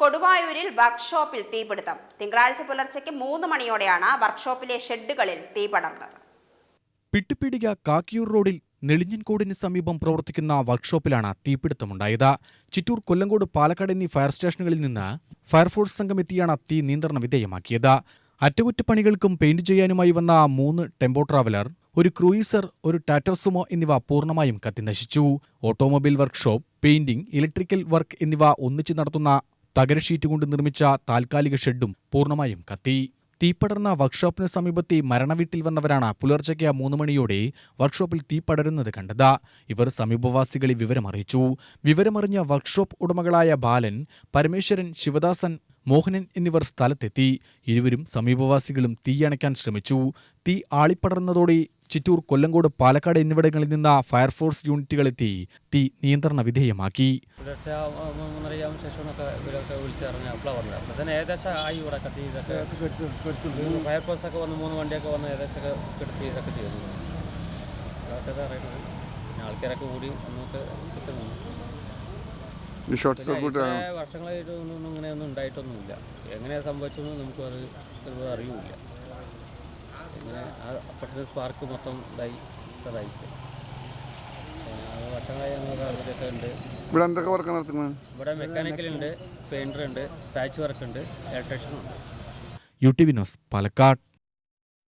കൊടുവായൂരിൽ വർക്ക്ഷോപ്പിൽ തീപിടുത്തം. തിങ്കളാഴ്ച പുലർച്ചയ്ക്ക് മൂന്ന് മണിയോടെയാണ് വർക്ക്ഷോപ്പിലെ ഷെഡുകളിൽ തീ പടർന്നത് പിട്ടുപിടിക കാക്കിയൂർ റോഡിൽ നെളിഞ്ഞൻകോടിന് സമീപം പ്രവർത്തിക്കുന്ന വർക്ക്ഷോപ്പിലാണ് തീപിടുത്തമുണ്ടായത്. ചിറ്റൂർ കൊല്ലങ്കോട് പാലക്കാട് എന്നീ ഫയർ സ്റ്റേഷനുകളിൽ നിന്ന് ഫയർഫോഴ്സ് സംഘം എത്തിയാണ് തീ നിയന്ത്രണ വിധേയമാക്കിയത്. അറ്റകുറ്റപ്പണികൾക്കും പെയിന്റ് ചെയ്യാനുമായി വന്ന മൂന്ന് ടെമ്പോ ട്രാവലർ ഒരു ക്രൂയിസർ ഒരു ടാറ്റോസുമോ എന്നിവ പൂർണമായും കത്തിനശിച്ചു. Automobile workshop painting electrical work എന്നിവ ഒന്നിച്ചു നടത്തുന്ന തകര ഷീറ്റ് കൊണ്ട് നിർമ്മിച്ച താൽക്കാലിക ഷെഡും പൂർണമായും കത്തി. തീപ്പടർന്ന വർക്ക്ഷോപ്പിന് സമീപത്തെ മരണവീട്ടിൽ വന്നവരാണ് പുലർച്ചയ്ക്ക് മൂന്ന് മണിയോടെ വർക്ക്ഷോപ്പിൽ തീ പടരുന്നത് കണ്ടത്. ഇവർ സമീപവാസികളെ വിവരമറിയിച്ചു. വിവരമറിഞ്ഞ വർക്ക്ഷോപ്പ് ഉടമകളായ ബാലൻ പരമേശ്വരൻ ശിവദാസൻ മോഹനൻ എന്നിവർ സ്ഥലത്തെത്തി. ഇരുവരും സമീപവാസികളും തീയണയ്ക്കാൻ ശ്രമിച്ചു. തീ ആളിപ്പടർന്നതോടെ ചിറ്റൂർ കൊല്ലങ്കോട് പാലക്കാട് എന്നിവിടങ്ങളിൽ നിന്ന ഫയർഫോഴ്സ് യൂണിറ്റുകളെത്തി. തീ നിയന്ത്രണ വിധേയമാക്കി. പുലർച്ചെ ശേഷമൊക്കെ ഇവരൊക്കെ പറഞ്ഞത്. തന്നെ ഏകദേശം ആയി ഇവിടെ കത്തി ഇതൊക്കെ. ഫയർഫോഴ്സ് ഒക്കെ വന്ന് മൂന്ന് വണ്ടിയൊക്കെ വന്ന് ഏകദേശം കെടുത്തി ഇതൊക്കെ ചെയ്തു. അതൊക്കെ ആൾക്കാരൊക്കെ കൂടി നമുക്ക് കിട്ടുന്നു ഈ ഷോർട്ട് സർക്യൂട്ട് വർഷങ്ങളായിട്ട് ഒന്നും ഇങ്ങനെയൊന്നും ഉണ്ടായിട്ടൊന്നുമില്ല. എങ്ങനെയാണ് സംഭവിച്ചതെന്ന് നമുക്കും അത് ചിലപ്പോൾ അറിയില്ല. ഇങ്ങനെ ആ പെട്ടെന്ന് സ്പാർക്ക് മൊത്തം ഇതായി ഇതായി. വർഷങ്ങളായി നമുക്ക് ഉണ്ട്. ഇവിടെ എന്തൊക്കെ വർക്ക് നടത്തുന്നത്? ഇവിടെ മെക്കാനിക്കൽ ഉണ്ട് പെയിന്റർ ഉണ്ട് പാച്ച് വർക്ക് ഉണ്ട് ഇലക്ട്രീഷ്യൻ ഉണ്ട്. യു ടി വിനോസ് പാലക്കാട്.